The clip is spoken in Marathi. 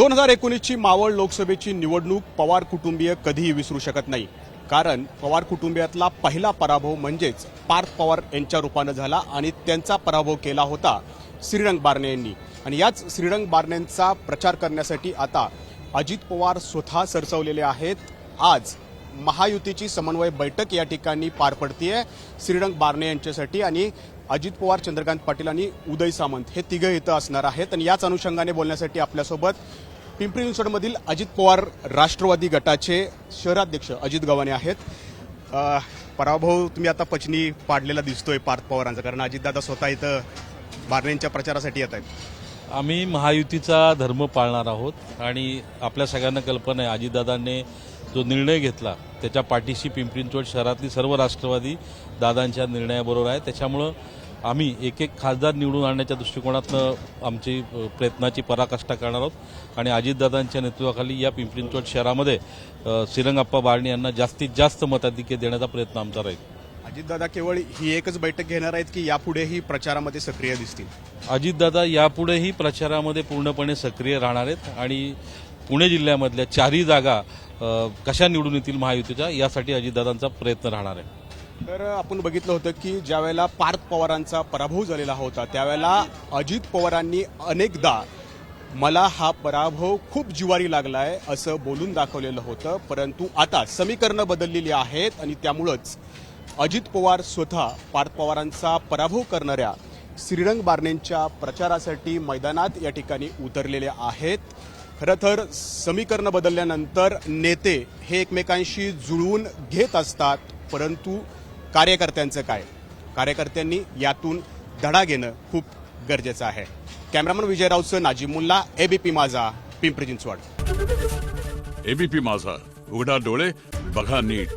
दोन हजार एकोणीसची मावळ लोकसभेची निवडणूक पवार कुटुंबीय कधीही विसरू शकत नाही. कारण पवार कुटुंबियातला पहिला पराभव म्हणजेच पार्थ पवार यांच्या रूपानं झाला आणि त्यांचा पराभव केला होता श्रीरंग बारणे यांनी. आणि याच श्रीरंग बारणेंचा प्रचार करण्यासाठी आता अजित पवार स्वतः सरसवलेले आहेत. आज महायुतीची समन्वय बैठक या ठिकाणी पार पडतीये श्रीरंग बारणे यांच्यासाठी आणि अजित पवार चंद्रकांत पाटील आणि उदय सामंत हे तिघं इथं असणार आहेत. आणि याच अनुषंगाने बोलण्यासाठी आपल्यासोबत पिंपरी चिंचवडमधील अजित पवार राष्ट्रवादी गटाचे शहराध्यक्ष अजित गव्हाणे आहेत. पराभव तुम्ही आता पचनी पाडलेला दिसतोय पार्थ पवारांचा कारण अजितदादा स्वतः इथं बारणेंच्या प्रचारासाठी येत आहेत. आम्ही महायुतीचा धर्म पाळणार आहोत आणि आपल्या सगळ्यांना कल्पना आहे अजितदादांनी जो निर्णय घेतला त्याच्या पाठीशी पिंपरी चिंचवड शहरातली सर्व राष्ट्रवादी दादांच्या निर्णयाबरोबर आहे. त्याच्यामुळं आम्ही एक एक खासदार निवडून आणण्याच्या दृष्टिकोनातनं आमची प्रयत्नाची पराकाष्ठा करणार आहोत. आणि अजितदादांच्या नेतृत्वाखाली या पिंपरी शहरामध्ये श्रीरंगाप्पा बारणे यांना जास्तीत जास्त मताधिक्य देण्याचा प्रयत्न आमचा राहील. अजितदादा केवळ ही एकच बैठक घेणार आहेत की यापुढेही प्रचारामध्ये सक्रिय दिसतील? अजितदादा यापुढेही प्रचारामध्ये पूर्णपणे सक्रिय राहणार आहेत. आणि पुणे जिल्ह्यामधल्या चारही जागा कशा निवडून येतील महायुतीच्या यासाठी अजितदादांचा प्रयत्न राहणार आहे. तर आपण बघितलं होतं की ज्यावेळेला पार्थ पवारांचा पराभव झालेला होता त्यावेळेला अजित पवारांनी अनेकदा मला हा पराभव खूप जिवारी लागलाय असं बोलून दाखवलेलं होतं. परंतु आता समीकरणं बदललेली आहेत आणि त्यामुळंच अजित पवार स्वतः पार्थ पवारांचा पराभव करणाऱ्या श्रीरंग बारणेंच्या प्रचारासाठी मैदानात या ठिकाणी उतरलेले आहेत. खरं तर समीकरणं बदलल्यानंतर नेते हे एकमेकांशी जुळवून घेत असतात परंतु कार्यकर्त्यांचं काय? कार्यकर्त्यांनी यातून धडा घेणं खूप गरजेचं आहे. कॅमेरामन विजय राऊतचं नाजिम मुल्ला एबीपी माझा पिंपरी चिंचवड. एबीपी माझा उघडा डोळे बघा नीट.